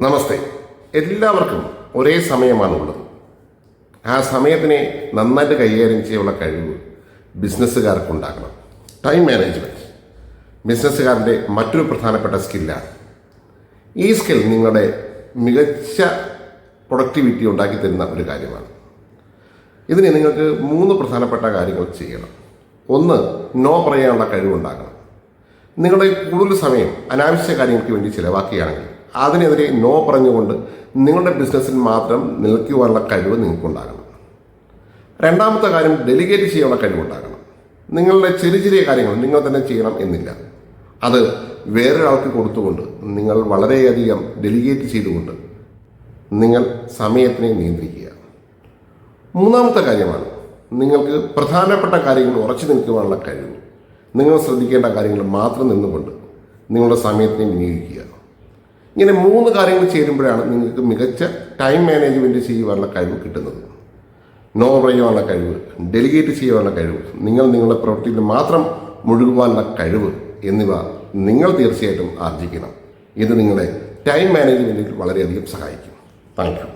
നമസ്തേ. എല്ലാവർക്കും ഒരേ സമയമാണുള്ളത്. ആ സമയത്തിനെ നന്നായിട്ട് കൈകാര്യം ചെയ്യാനുള്ള കഴിവ് ബിസിനസ്സുകാർക്ക് ബിസിനസ്സുകാർക്കുണ്ടാകണം. ടൈം മാനേജ്മെന്റ് ബിസിനസ്സുകാരന്റെ മറ്റൊരു പ്രധാനപ്പെട്ട സ്കില്ലാണ് ഈ സ്കിൽ നിങ്ങളുടെ മികച്ച പ്രൊഡക്ടിവിറ്റി ഉണ്ടാക്കി തരുന്ന ഒരു കാര്യമാണ്. ഇതിന് നിങ്ങൾക്ക് മൂന്ന് പ്രധാനപ്പെട്ട കാര്യങ്ങൾ ചെയ്യണം. ഒന്ന് നോ പറയാനുള്ള കഴിവുണ്ടാകണം. നിങ്ങളുടെ കൂടുതൽ സമയം അനാവശ്യ കാര്യങ്ങൾക്ക് വേണ്ടി ചിലവാക്കുകയാണെങ്കിൽ അതിനെതിരെ നോ പറഞ്ഞുകൊണ്ട് നിങ്ങളുടെ ബിസിനസ്സിൽ മാത്രം നിൽക്കുവാനുള്ള കഴിവ് നിങ്ങൾക്കുണ്ടാകണം. രണ്ടാമത്തെ കാര്യം ഡെലിഗേറ്റ് ചെയ്യാനുള്ള കഴിവുണ്ടാകണം. നിങ്ങളുടെ ചെറിയ ചെറിയ കാര്യങ്ങൾ നിങ്ങൾ തന്നെ ചെയ്യണം എന്നില്ല. അത് വേറൊരാൾക്ക് കൊടുത്തുകൊണ്ട് നിങ്ങൾ വളരെയധികം ഡെലിഗേറ്റ് ചെയ്തുകൊണ്ട് നിങ്ങൾ സമയത്തിനെ നിയന്ത്രിക്കുക. മൂന്നാമത്തെ കാര്യമാണ് നിങ്ങൾക്ക് പ്രധാനപ്പെട്ട കാര്യങ്ങൾ ഉറച്ചു നിൽക്കുവാനുള്ള കഴിവ്. നിങ്ങൾ ശ്രദ്ധിക്കേണ്ട കാര്യങ്ങൾ മാത്രം നിന്നുകൊണ്ട് നിങ്ങളുടെ സമയത്തിനെ വിനിയോഗിക്കുക. ഇങ്ങനെ മൂന്ന് കാര്യങ്ങൾ ചേരുമ്പോഴാണ് നിങ്ങൾക്ക് മികച്ച ടൈം മാനേജ്മെന്റ് ചെയ്യുവാനുള്ള കഴിവ് കിട്ടുന്നത്. നോ പറയുവാനുള്ള കഴിവ് ഡെലിഗേറ്റ് ചെയ്യുവാനുള്ള കഴിവ് നിങ്ങൾ നിങ്ങളുടെ പ്രവൃത്തിയിൽ മാത്രം മുഴുകുവാനുള്ള കഴിവ് എന്നിവ നിങ്ങൾ തീർച്ചയായിട്ടും ആർജിക്കണം. ഇത് നിങ്ങളെ ടൈം മാനേജ്മെന്റിൽ വളരെയധികം സഹായിക്കും. Thank you